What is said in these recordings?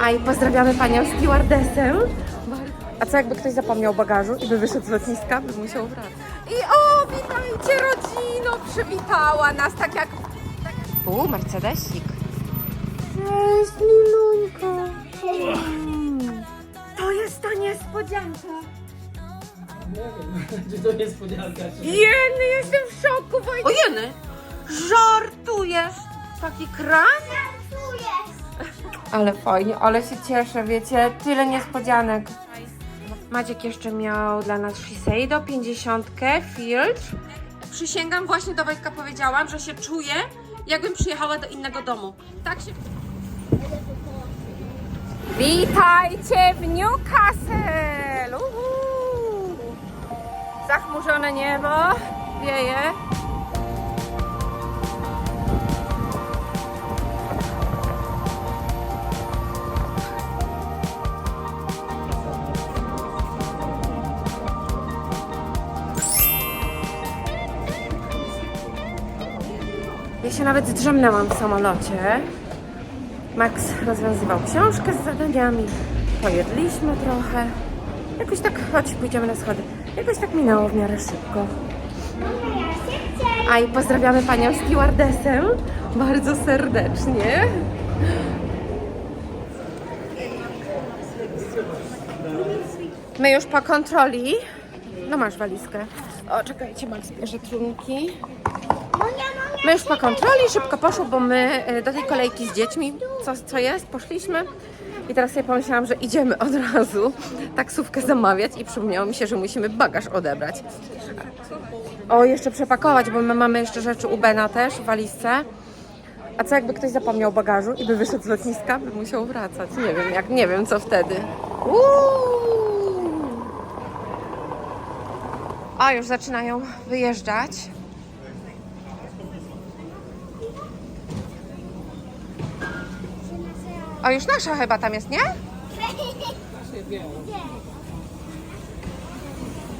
A i pozdrawiamy panią stewardessę. A co jakby ktoś zapomniał bagażu i by wyszedł z lotniska, by musiał wracać. I o, witajcie rodzino, przywitała nas tak jak... Tak. U, Mercedesik. Cześć, Lilunko. To jest ta niespodzianka. Czy to niespodzianka? Czy... Jeny, jestem w szoku, Wojtek. O Jeny, żartujesz? Taki kran? Ale fajnie, ale się cieszę, wiecie, tyle niespodzianek. Maciek jeszcze miał dla nas Shiseido 50 filtr. Przysięgam, właśnie do Wojtka powiedziałam, że się czuję, jakbym przyjechała do innego domu. Tak się... Witajcie w Newcastle! Uhu. Zachmurzone niebo, wieje. Się nawet drzemnęłam w samolocie. Max rozwiązywał książkę z zadaniami. Pojedliśmy trochę. Jakoś tak, chodź, pójdziemy na schody. Jakoś tak minęło w miarę szybko. A i pozdrawiamy panią stewardessę bardzo serdecznie. My już po kontroli. No masz walizkę. O, czekajcie, Max bierze trunki. My już po kontroli szybko poszło, bo my e, do tej kolejki z dziećmi, co, co jest, poszliśmy. I teraz sobie pomyślałam, że idziemy od razu taksówkę zamawiać i przypomniało mi się, że musimy bagaż odebrać. O, jeszcze przepakować, bo my mamy jeszcze rzeczy u Bena też w walizce. A co jakby ktoś zapomniał bagażu i by wyszedł z lotniska, by musiał wracać. Nie wiem, jak nie wiem co wtedy. Uuu. A już zaczynają wyjeżdżać. O, już nasza chyba tam jest, nie?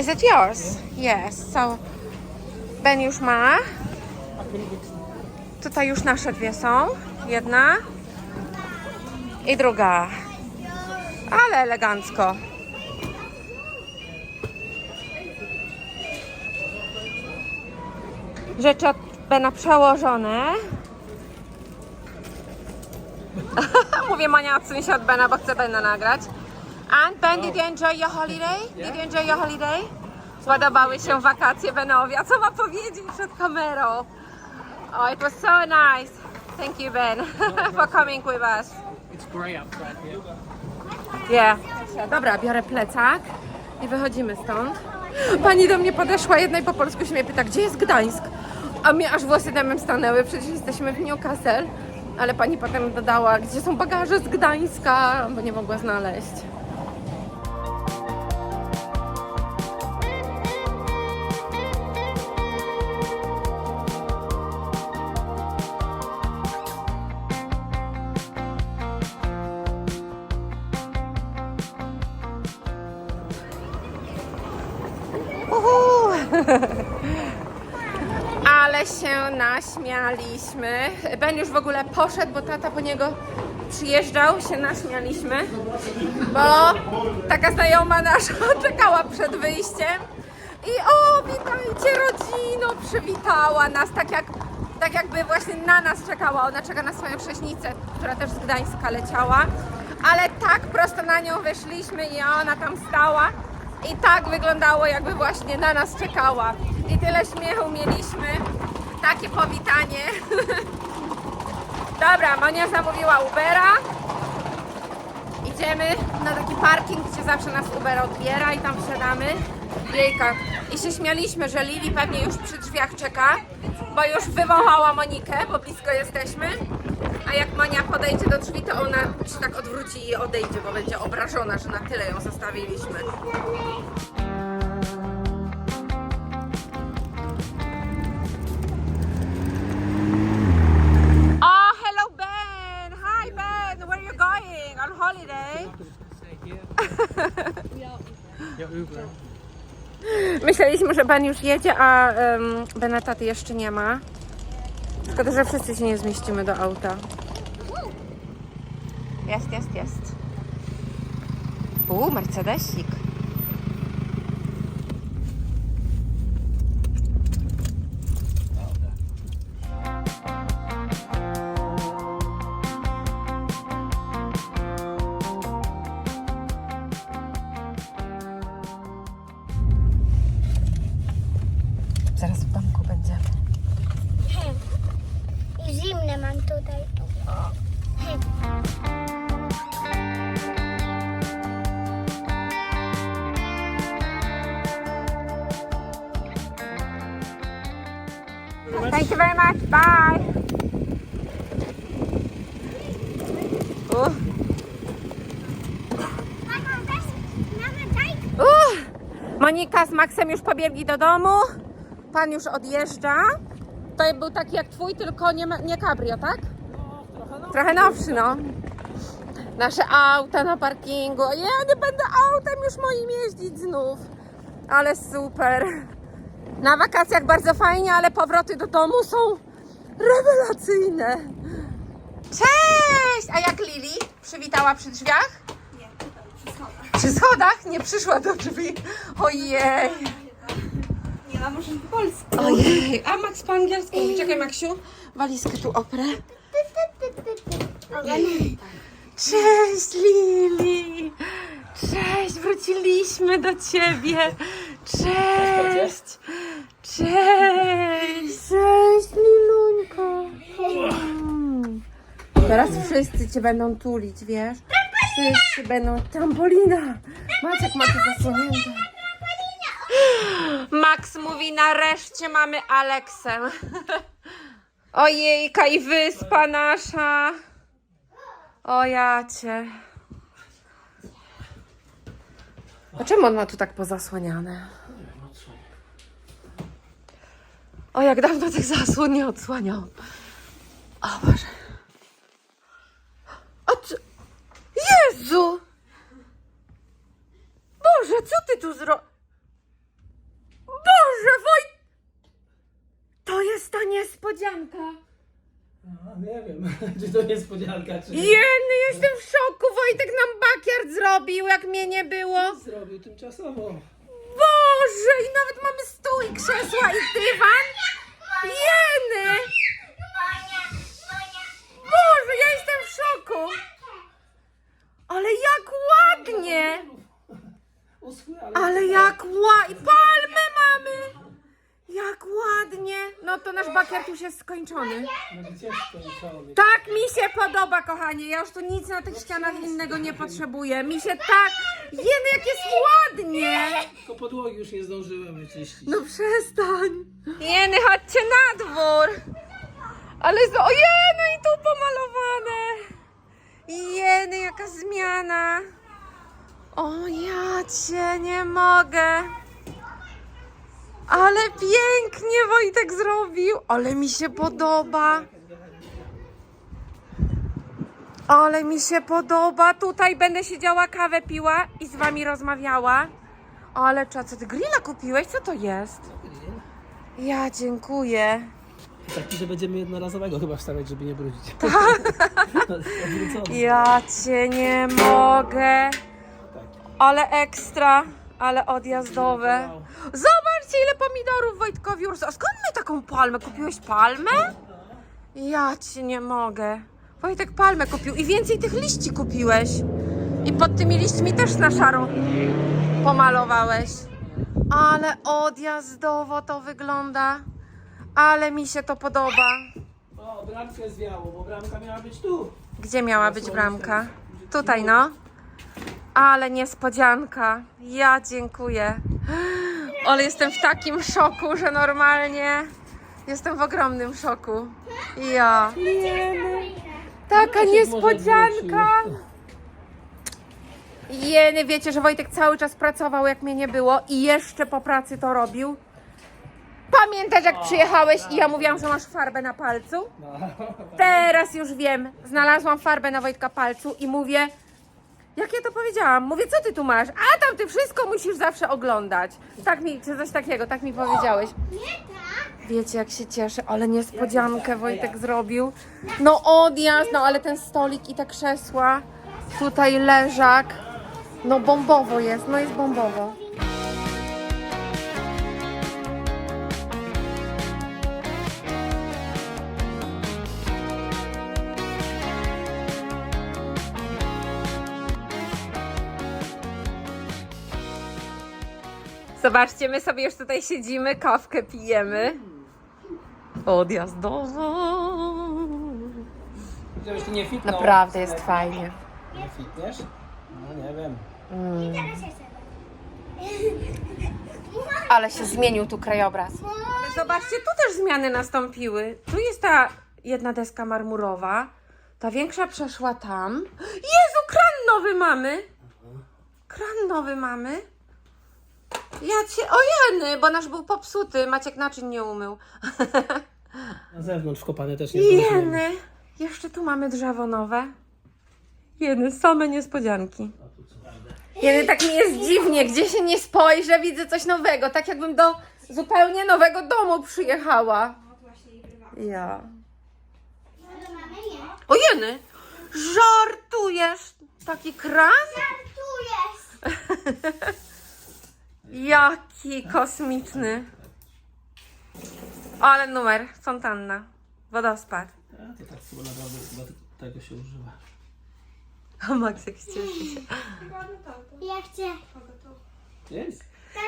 Is it yours? Yes. So, Ben już ma. Tutaj już nasze dwie są. Jedna i druga. Ale elegancko. Rzeczy od Bena przełożone. Mówię Mania odsuń się od Bena, bo chcę Bena nagrać. And Ben, did you enjoy your holiday? Did you enjoy your holiday? Podobały się wakacje Benowi. A co ma powiedzieć przed kamerą? Oh, it was so nice. Thank you, Ben, for coming with us. It's grey outside here. Yeah. Dobra, biorę plecak i wychodzimy stąd. Pani do mnie podeszła, jedna i po polsku się mnie pyta, gdzie jest Gdańsk? A mnie aż włosy dębem stanęły, przecież jesteśmy w Newcastle. Ale pani potem dodała, gdzie są bagaże z Gdańska, bo nie mogła znaleźć. Się naśmialiśmy. Ben już w ogóle poszedł, bo tata po niego przyjeżdżał, się naśmialiśmy, bo taka znajoma nasza czekała przed wyjściem i o, witajcie rodzino, przywitała nas, tak jak, tak jakby właśnie na nas czekała. Ona czeka na swoją prześnicę, która też z Gdańska leciała, ale tak prosto na nią wyszliśmy i ona tam stała i tak wyglądało, jakby właśnie na nas czekała. I tyle śmiechu mieliśmy. Takie powitanie. Dobra, Monia zamówiła Ubera. Idziemy na taki parking, gdzie zawsze nas Uber odbiera i tam wsiadamy. Jejka. I się śmialiśmy, że Lili pewnie już przy drzwiach czeka, bo już wywołała Monikę, bo blisko jesteśmy. A jak Monia podejdzie do drzwi, to ona się tak odwróci i odejdzie, bo będzie obrażona, że na tyle ją zostawiliśmy. Holiday? Myśleliśmy, że Ben już jedzie, a um, Benetaty jeszcze nie ma. Szkoda, że wszyscy się nie zmieścimy do auta. Jest, jest, jest. U, Mercedesik. Zaraz w domku będziemy. I zimne mam tutaj. Thank you very much. Bye. Uh, uh. Monika z Maxem już pobiegli do domu. Pan już odjeżdża. To był taki jak twój, tylko nie, nie cabrio, tak? Trochę nowszy, no. Nasze auta na parkingu. Ja nie będę autem już moim jeździć znów. Ale super. Na wakacjach bardzo fajnie, ale powroty do domu są rewelacyjne. Cześć! A jak Lili? Przywitała przy drzwiach? Nie, przy schodach. Przy schodach? Nie przyszła do drzwi. Ojej. A może po polsku? Ojej. A Max po angielsku. Czekaj Maksiu, walizkę tu oprę. Cześć Lili! Cześć, wróciliśmy do ciebie! Cześć! Cześć! Cześć Liluńko! Teraz wszyscy cię będą tulić, wiesz? Wszyscy będą... Trampolina! Maciek ma to zasłonięte. Max mówi, nareszcie mamy Aleksę. Ojejka i wyspa nasza. O. A czemu on ma tu tak pozasłaniane? O, jak dawno tych zasłon nie odsłaniał. O Boże. O co? Jezu! Boże, co ty tu zro... Boże, Woj... To jest ta niespodzianka. A, nie wiem, czy to niespodzianka, czy Jeny, jestem w szoku. Wojtek nam bakiard zrobił, jak mnie nie było. zrobił tymczasowo. Boże, i nawet mamy stół i krzesła i dywan. Jeny! Boże, ja jestem w szoku. Ale jak ładnie! Ale... Jak ładnie! Jak ładnie! No to nasz bakiard już jest skończony. No gdzie skończony? Tak mi się podoba, kochanie. Ja już tu nic na tych ścianach innego nie potrzebuję. Mi się tak. Jeny, jak jest ładnie! Tylko podłogi już nie zdążyłem wyczyścić. No przestań. Jeny, chodźcie na dwór. Ale z... o Jeny, i tu pomalowane. Jeny, jaka zmiana. O ja cię nie mogę. Ale pięknie Wojtek zrobił. Ale mi się podoba. Ale mi się podoba. Tutaj będę siedziała, kawę piła i z wami rozmawiała. Ale cza, co ty grilla kupiłeś? Co to jest? Ja dziękuję. Taki, że będziemy jednorazowego chyba wstawiać, żeby nie brudzić. Odwrócony. Ja cię nie mogę. Ale ekstra, ale odjazdowe. Zobaczcie, ile pomidorów Wojtkowi urosło. A skąd my taką palmę? Kupiłeś palmę? Ja cię nie mogę. Wojtek palmę kupił i więcej tych liści kupiłeś. I pod tymi liśćmi też na szaro pomalowałeś. Ale odjazdowo to wygląda. Ale mi się to podoba. O, bramkę zwiało, bo bramka miała być tu. Gdzie miała być bramka? Tutaj, no. Ale niespodzianka. Ja dziękuję. Ale jestem w takim szoku, że normalnie jestem w ogromnym szoku. Ja. Taka niespodzianka. Jeny, wiecie, że Wojtek cały czas pracował, jak mnie nie było i jeszcze po pracy to robił. Pamiętasz, jak przyjechałeś i ja mówiłam, że masz farbę na palcu? Teraz już wiem. Znalazłam farbę na Wojtka palcu i mówię, jak ja to powiedziałam? Mówię, co ty tu masz? A tam ty wszystko musisz zawsze oglądać. Tak mi, czy coś takiego, tak mi powiedziałeś. Wiecie, jak się cieszę, ale niespodziankę Wojtek zrobił. No odjazd, no ale ten stolik i te krzesła. Tutaj leżak. No bombowo jest, no jest bombowo. Zobaczcie, my sobie już tutaj siedzimy, kawkę pijemy. Odjazdowo. Żebyś ty nie fitnął. Naprawdę jest fajnie. Nie fitniesz? No nie wiem. Ale się zmienił tu krajobraz. Zobaczcie, tu też zmiany nastąpiły. Tu jest ta jedna deska marmurowa. Ta większa przeszła tam. Jezu, kran nowy mamy. Kran nowy mamy. Ja cię... O jeny, bo nasz był popsuty. Maciek naczyń nie umył. Na zewnątrz wkopane też nie zdążyłem. Jeny. Jeszcze tu mamy drzewo nowe. Jeny, same niespodzianki. Jeny, tak mi jest dziwnie, gdzie się nie spojrzę, widzę coś nowego, tak jakbym do zupełnie nowego domu przyjechała. Ja. O Jeny, żartujesz? Taki kran? Tu jest. Jaki kosmiczny. Ale numer, fontanna, wodospad. A to tak chyba naprawdę chyba tego się używa. O Maksek cieszy się. Ja chcę. Jest?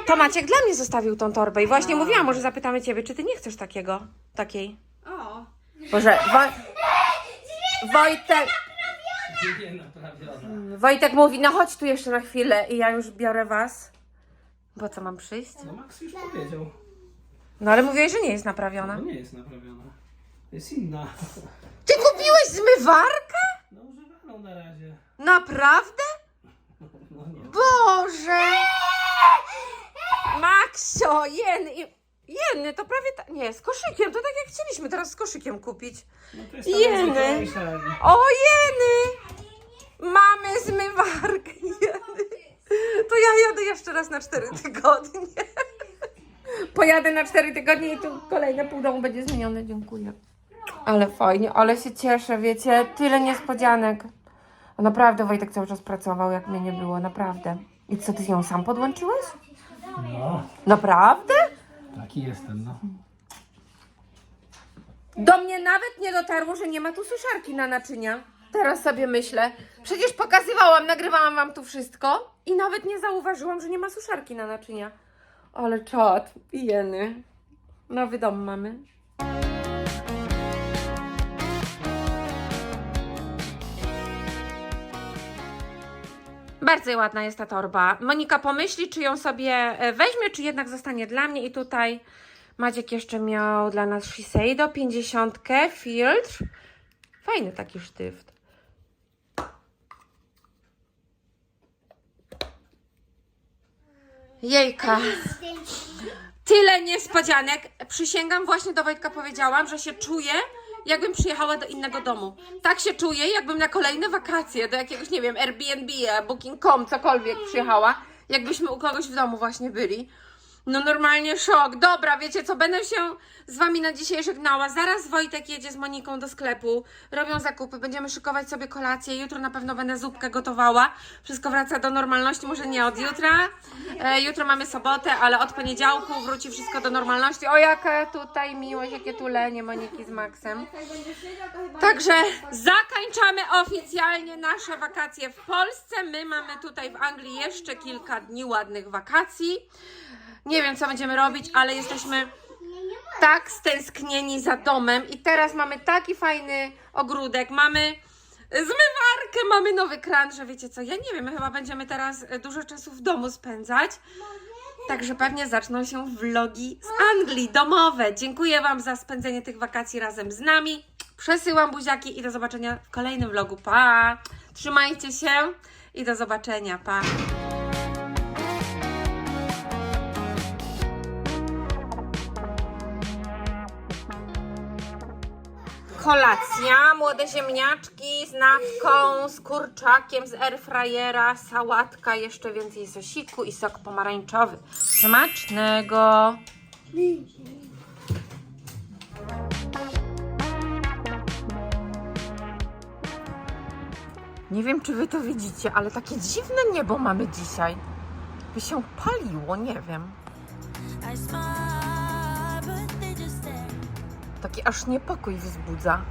To Maciek dla mnie zostawił tą torbę i właśnie mówiłam, może zapytamy Ciebie, czy Ty nie chcesz takiego, takiej? O, Boże, Wo- Wojtek, Nie naprawiona. Wojtek mówi, no chodź tu jeszcze na chwilę i ja już biorę Was. Bo co, mam przyjść? No Max już powiedział. No ale mówiłeś, że nie jest No naprawiona. nie jest naprawiona. Jest inna. Ty kupiłeś zmywarkę? No używaną na razie. Naprawdę? No nie. Boże! Maksio, Jenny, i- Jenny, to prawie tak, nie, z koszykiem, to tak jak chcieliśmy teraz z koszykiem kupić. No to jest Jeny. najzwyklejsza. O Jeny! Mamy zmywarkę, Jeny. To ja jadę jeszcze raz na 4 tygodnie. Pojadę na 4 tygodnie i tu kolejne pół domu będzie zmienione, dziękuję. Ale fajnie, ale się cieszę, wiecie, tyle niespodzianek. A naprawdę Wojtek cały czas pracował, jak mnie nie było, naprawdę. I co, ty ją sam podłączyłeś? No, Naprawdę? taki jestem, no. Do mnie nawet nie dotarło, że nie ma tu suszarki na naczynia. Teraz sobie myślę. Przecież pokazywałam, nagrywałam wam tu wszystko i nawet nie zauważyłam, że nie ma suszarki na naczynia. Ale czad, jeny. Nowy dom mamy. Bardzo ładna jest ta torba. Monika pomyśli, czy ją sobie e, weźmie, czy jednak zostanie dla mnie. I tutaj Maciek jeszcze miał dla nas Shiseido 50 filtr. Fajny taki sztyft. Jejka. Tyle niespodzianek. Przysięgam, właśnie do Wojtka powiedziałam, że się czuję, jakbym przyjechała do innego domu. Tak się czuję, jakbym na kolejne wakacje, do jakiegoś, nie wiem, Airbnb, Booking.com, cokolwiek przyjechała, jakbyśmy u kogoś w domu właśnie byli. No normalnie szok. Dobra, wiecie co, będę się z wami na dzisiaj żegnała. Zaraz Wojtek jedzie z Moniką do sklepu, robią zakupy, będziemy szykować sobie kolację. Jutro na pewno będę zupkę gotowała. Wszystko wraca do normalności, może nie od jutra. E, jutro mamy sobotę, ale od poniedziałku wróci wszystko do normalności. O, jaka tutaj miłość, jakie tulenie Moniki z Maxem. Także zakończamy oficjalnie nasze wakacje w Polsce. My mamy tutaj w Anglii jeszcze kilka dni ładnych wakacji. Nie wiem, co będziemy robić, ale jesteśmy tak stęsknieni za domem i teraz mamy taki fajny ogródek, mamy zmywarkę, mamy nowy kran, że wiecie co, ja nie wiem, my chyba będziemy teraz dużo czasu w domu spędzać. Także pewnie zaczną się vlogi z Anglii, domowe. Dziękuję Wam za spędzenie tych wakacji razem z nami. Przesyłam buziaki i do zobaczenia w kolejnym vlogu. Pa! Trzymajcie się i do zobaczenia. Pa! Kolacja, młode ziemniaczki z nawką, z kurczakiem, z airfryera, sałatka, jeszcze więcej sosiku i sok pomarańczowy. Smacznego! Nie wiem, czy wy to widzicie, ale takie dziwne niebo mamy dzisiaj. By się paliło, nie wiem. Taki aż niepokój wzbudza.